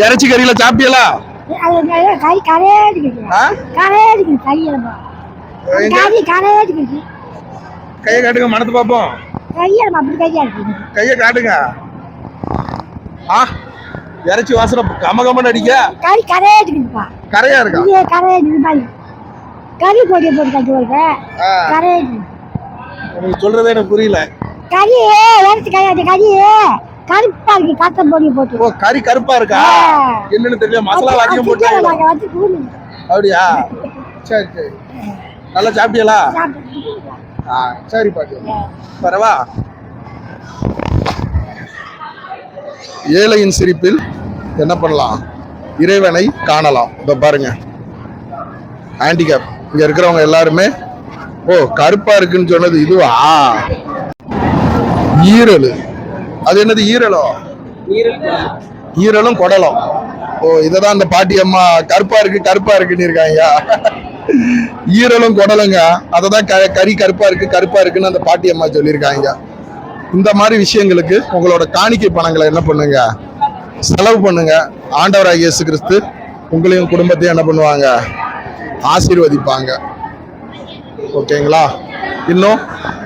இறைச்சி கறியில இருக்குது கையை காட்டுங்க மனத்து இருக்குது கையை காட்டுங்க. ஆ இறைச்சி வாசனை கம கமன்னு அடிக்க. கறி கரையே இருக்குதுப்பா கரையா இருக்கா? இது கரையே இருக்குது கறி பொடியை போட்டு கட்டி வருது ஆ, கரையே இருக்குது நீங்க சொல்றதே எனக்கு புரியல. கறி இறச்சி கறி கறி கருப்பா இருக்கு காத்த பொடியை போட்டு. ஓ கறி கருப்பா இருக்கா. என்னன்னு தெரியல மசாலா அது அதிகம் கூடு அப்படியா? சரி சரி. நல்லா சாப்பிட்டீங்களா சாப்பிட்டு ஆ சரி பாட்டி. பரவா. ஏழையின் சிரிப்பில் என்ன பண்ணலாம்? இறைவனை காணலாம். இதோ பாருங்க. ஹேண்டிகேப் இங்க இருக்கிறவங்க எல்லாருமே ஓ கருப்பா இருக்குன்னு சொன்னது இதுவா? ஈரல். அது என்னது ஈரலோ? ஈரலும் குடலும். ஓ இததான் அந்த பாட்டி அம்மா கருப்பா இருக்கு கருப்பா இருக்குன்னு இருக்காங்க ஈரலும் குடலுங்க. அததான் க- கறி கருப்பா இருக்கு கருப்பா இருக்குன்னு அந்த பாட்டி அம்மா சொல்லியிருக்காங்க இந்த மாதிரி விஷயங்களுக்கு உங்களோட காணிக்கை பணங்களை என்ன பண்ணுங்க? செலவு பண்ணுங்க. ஆண்டவராக இயேசு கிறிஸ்து உங்களையும் குடும்பத்தையும் என்ன பண்ணுவாங்க? ஆசீர்வதிப்பாங்க. ஓகேங்களா? இன்னும்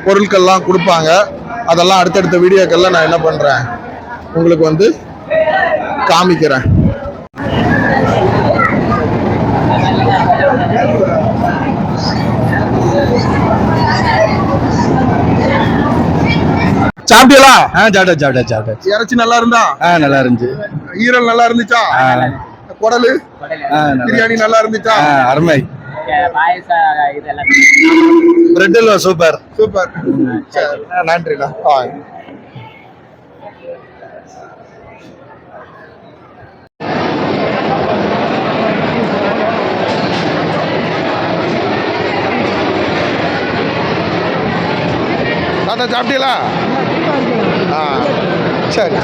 பொருட்கள்லாம் கொடுப்பாங்க. அதெல்லாம் அடுத்தடுத்த வீடியோக்கள்ல நான் என்ன பண்றேன்? உங்களுக்கு வந்து காமிக்கிறேன். சாப்பிட்டீங்களா ஆ சாப்பிட்டா சாப்பிட்டா சாப்பிட்டா இறைச்சி நல்லா இருந்தா? ஆ நல்லா இருந்துச்சு. ஈரல் நல்லா இருந்துச்சா? குடலு? பிரியாணி நல்லா இருந்துச்சா? அருமை. பாயச இதெல்லாம் பிரெட் அல்வா சூப்பர் சூப்பர் நன்றிண்ணா தாத்தா சாப்பிட்டீங்களா? ஆ சரி.